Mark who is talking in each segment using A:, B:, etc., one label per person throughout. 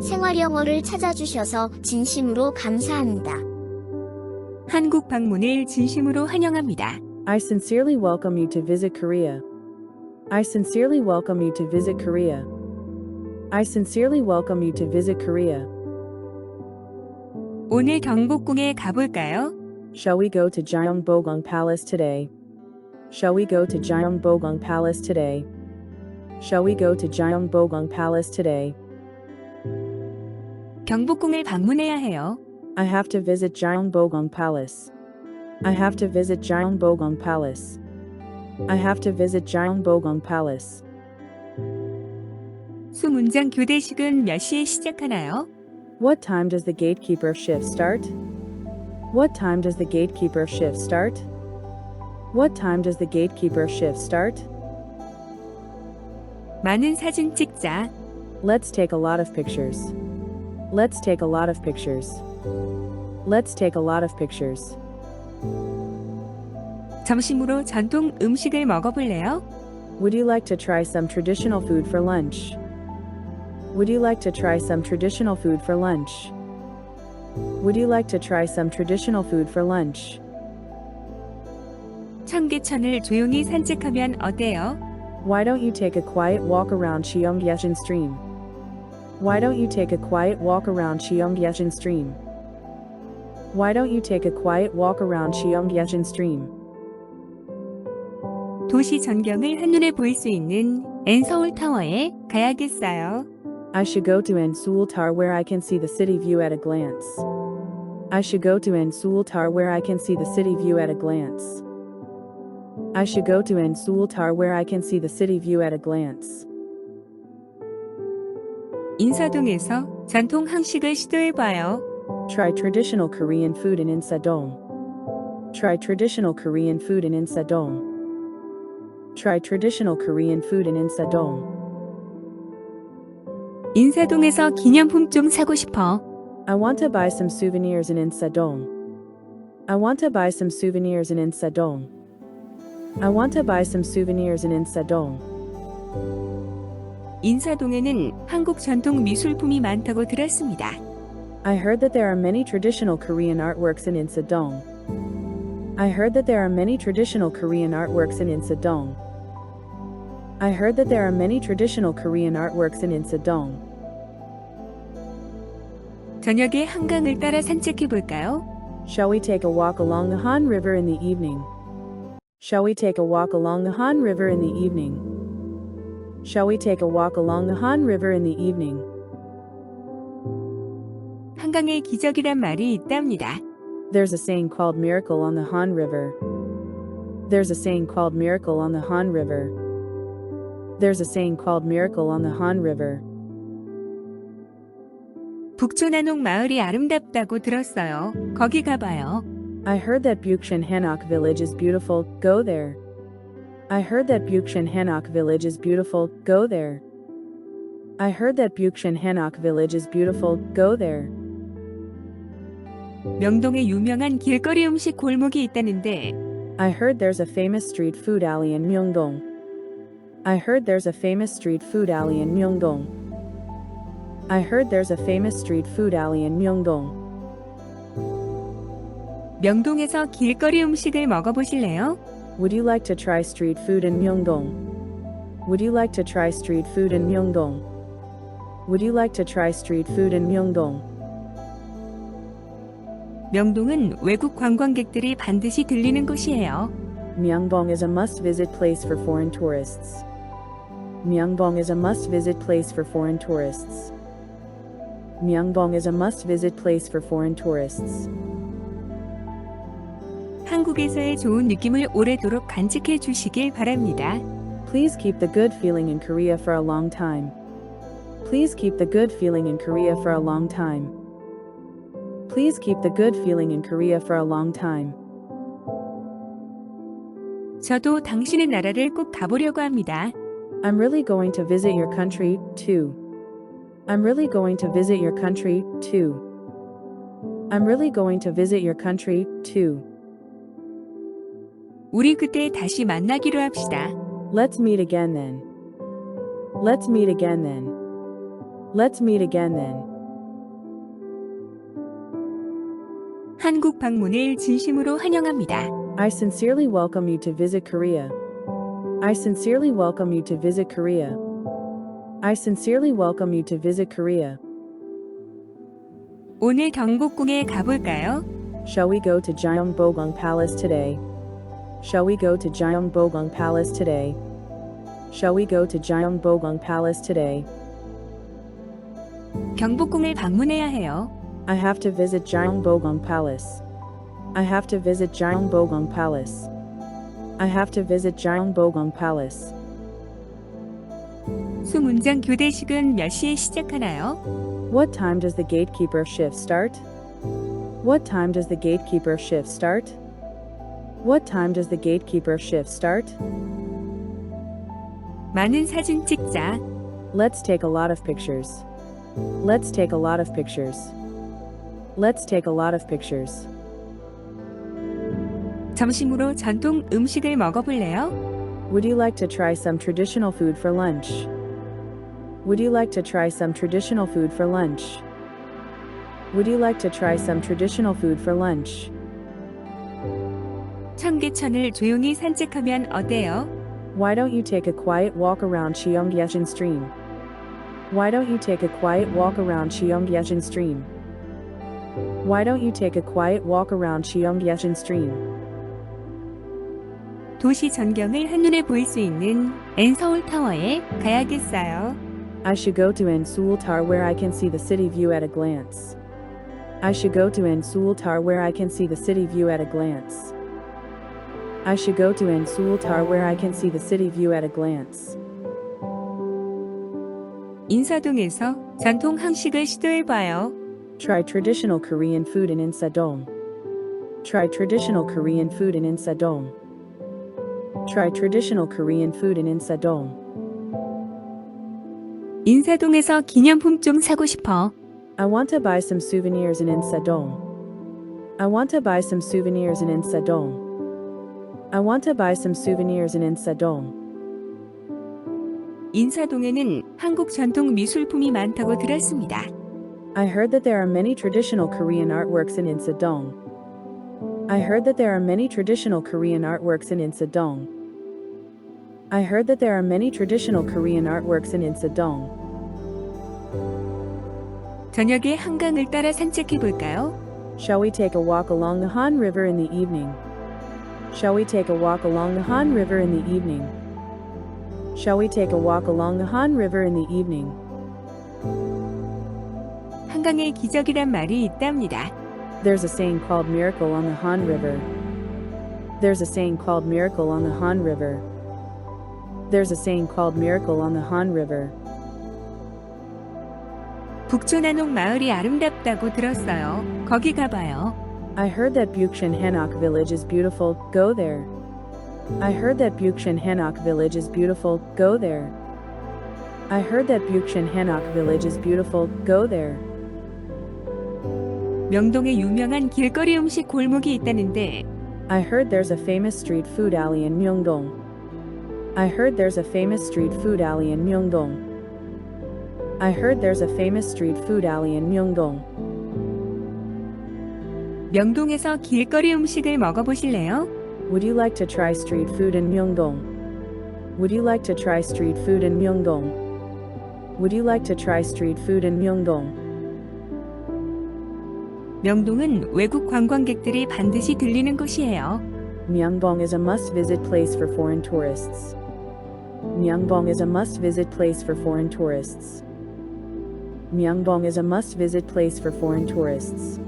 A: 생활 영어를 찾아주셔서 진심으로 감사합니다.
B: 한국 방문을 진심으로 환영합니다.
C: I sincerely welcome you to visit Korea. I sincerely welcome you to visit Korea. I sincerely welcome you to visit Korea.
B: 오늘 경복궁에 가볼까요?
C: Shall we go to Gyeongbokgung Palace today? Shall we go to Gyeongbokgung Palace today? Shall we go to Gyeongbokgung Palace today?
B: 경복궁을 방문해야 해요.
C: I have to visit Gyeongbokgung Palace. I have to visit Gyeongbokgung Palace. I have to visit Gyeongbokgung Palace.
B: 수문장 교대식은 몇 시에 시작하나요?
C: What time does the gatekeeper shift start? What time does the gatekeeper shift start? What time does the gatekeeper shift start?
B: 많은 사진 찍자.
C: Let's take a lot of pictures. Let's take a lot of pictures. Let's take a lot of pictures.
B: 점심으로 전통 음식을 먹어볼래요?
C: Would you like to try some traditional food for lunch? Would you like to try some traditional food for lunch? Would you like to try some traditional food for lunch?
B: 청계천을 조용히 산책하면 어때요?
C: Why don't you take a quiet walk around Cheonggyeshin Stream? Why don't you take a quiet walk around Cheonggyeshin Stream? Why don't you take a quiet walk around Cheonggyeshin Stream?
B: 도시 전경을 한눈에 볼 수 있는 엔서울 타워에 가야겠어요.
C: I should go to Ansul Tar where I can see the city view at a glance. I should go to Ansul Tar where I can see the city view at a glance. I should go to Ansul Tar where I can see the city view at a glance.
B: 인사동에서 전통 한식을 시도해봐요.
C: Try traditional Korean food in Insadong. Try traditional Korean food in Insadong. Try traditional Korean food in Insadong.
B: 인사동에서 기념품 좀 사고 싶어.
C: I want to buy some souvenirs in Insadong. I want to buy some souvenirs in Insadong. I want to buy some souvenirs in Insadong.
B: 인사동에는 한국 전통 미술품이 많다고 들었습니다.
C: I heard that there are many traditional Korean artworks in Insadong. I heard that there are many traditional Korean artworks in Insadong. I heard that there are many traditional Korean artworks in Insadong.
B: 저녁에 한강을 따라 산책해 볼까요?
C: Shall we take a walk along the Han River in the evening? Shall we take a walk along the Han River in the evening? Shall we take a walk along the Han River in the evening?
B: 한강의 기적이란 말이 있답니다.
C: There's a saying called miracle on the Han River. There's a saying called miracle on the Han River. There's a saying called miracle on the Han River.
B: 북촌한옥 마을이 아름답다고 들었어요. 거기 가봐요.
C: I heard that Bukshin Hanok village is beautiful, go there. I heard that Bukshin Hanok village is beautiful, go there. I heard that Bukshin Hanok village is beautiful, go there.
B: 명동에 유명한 길거리 음식 골목이 있다는데
C: I heard there's a famous street food alley in Myeongdong. I heard there's a famous street food alley in Myeongdong. I heard there's a famous street food alley in Myeongdong.
B: 명동에서 길거리 음식을 먹어보실래요?
C: Would you like to try street food in Myeongdong? Would you like to try street food in Myeongdong? Would you like to try street food in Myeongdong?
B: 명동은 외국 관광객들이 반드시 들리는 곳이에요.
C: Myeongbong is a must-visit place for foreign tourists. Myeongbong is a must-visit place for foreign tourists. Myeongbong is a must-visit place for foreign tourists.
B: 한국에서의 좋은 느낌을 오래도록 간직해 주시길 바랍니다.
C: Please keep the good feeling in Korea for a long time. Please keep the good feeling in Korea for a long time. Please keep the good feeling in Korea for a long time.
B: 저도 당신의 나라를 꼭 가보려고 합니다.
C: I'm really going to visit your country, too. I'm really going to visit your country, too. I'm really going to visit your country, too.
B: 우리 그때 다시 만나기로 합시다.
C: Let's meet again then. Let's meet again then. Let's meet again then.
B: 한국 방문을 진심으로 환영합니다.
C: I sincerely welcome you to visit Korea. I sincerely welcome you to visit Korea. I sincerely welcome you to visit Korea.
B: 오늘 경복궁에 가볼까요?
C: Shall we go to Gyeongbokgung Palace today? Shall we go to Gyeongbokgung Palace today? Shall we go to Gyeongbokgung Palace today?
B: 경복궁을 방문해야 해요.
C: I have to visit Gyeongbokgung Palace. I have to visit Gyeongbokgung Palace. I have to visit Gyeongbokgung Palace.
B: 수문장 교대식은 몇 시에 시작하나요?
C: What time does the gatekeeper shift start? What time does the gatekeeper shift start? What time does the gatekeeper shift start?
B: 많은 사진 찍자.
C: Let's take a lot of pictures. Let's take a lot of pictures. Let's take a lot of pictures.
B: 점심으로 전통 음식을 먹어볼래요?
C: Would you like to try some traditional food for lunch? Would you like to try some traditional food for lunch? Would you like to try some traditional food for lunch?
B: 청계천을 조용히 산책하면 어때요?
C: Why don't you take a quiet walk around Cheonggyejin Stream? Why don't you take a quiet walk around Cheonggyejin Stream? Why don't you take a quiet walk around Cheonggyejin Stream?
B: 도시 전경을 한눈에 보일 수 있는 엔서울 타워에 가야겠어요.
C: I should go to An Seoul Tower where I can see the city view at a glance. I should go to An Seoul Tower where I can see the city view at a glance. I should go to An Seoul Tower where I can see the city view at a glance.
B: 인사동에서 전통 한식을 시도해봐요.
C: Try traditional Korean food in Insadong. Try traditional Korean food in Insadong. Try traditional Korean food in Insadong.
B: 인사동에서 기념품 좀 사고 싶어.
C: I want to buy some souvenirs in Insadong. I want to buy some souvenirs in Insadong. I want to buy some souvenirs in Insadong.
B: 인사동에는 한국 전통 미술품이 많다고 들었습니다.
C: I heard that there are many traditional Korean artworks in Insadong. I heard that there are many traditional Korean artworks in Insadong. I heard that there are many traditional Korean artworks in Insadong.
B: 저녁에 한강을 따라 산책해 볼까요?
C: Shall we take a walk along the Han River in the evening? Shall we take a walk along the Han River in the evening? Shall we take a walk along the Han River in the evening?
B: 한강의 기적이란 말이 있답니다.
C: There's a saying called miracle on the Han River. There's a saying called miracle on the Han River. There's a saying called miracle on the Han River.
B: 북촌한옥 마을이 아름답다고 들었어요. 거기 가봐요.
C: I heard that Bukshin Hanok village is beautiful, go there. I heard that Bukshin Hanok village is beautiful, go there. I heard that Bukshin Hanok village is beautiful, go there.
B: 명동에 유명한 길거리 음식 골목이 있다는데
C: I heard there's a famous street food alley in Myeongdong. I heard there's a famous street food alley in Myeongdong. I heard there's a famous street food alley in Myeongdong.
B: 명동에서 길거리 음식을 먹어보실래요?
C: Would you like to try street food in Myeongdong? Would you like to try street food in Myeongdong? Would you like to try street food in Myeongdong?
B: 명동은 외국 관광객들이 반드시 들리는 곳이에요.
C: Myeongbong is a must-visit place for foreign tourists. Myeongbong is a must-visit place for foreign tourists. Myeongbong is a must-visit place for foreign tourists.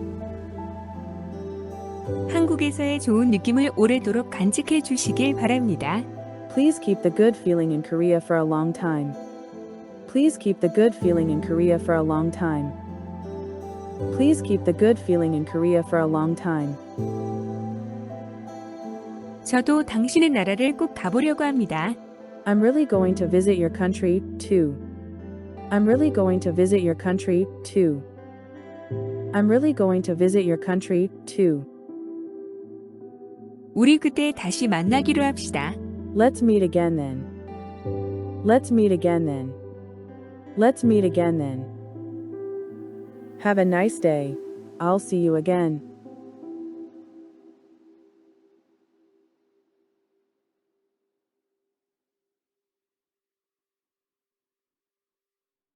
B: 한국에서의 좋은 느낌을 오래도록 간직해 주시길 바랍니다.
C: Please keep the good feeling in Korea for a long time. Please keep the good feeling in Korea for a long time. Please keep the good feeling in Korea for a long time.
B: 저도 당신의 나라를 꼭 가보려고 합니다.
C: I'm really going to visit your country, too. I'm really going to visit your country, too. I'm really going to visit your country, too.
B: 우리 그때 다시 만나기로 합시다.
C: Let's meet again then. Let's meet again then. Let's meet again then. Have a nice day. I'll see you again.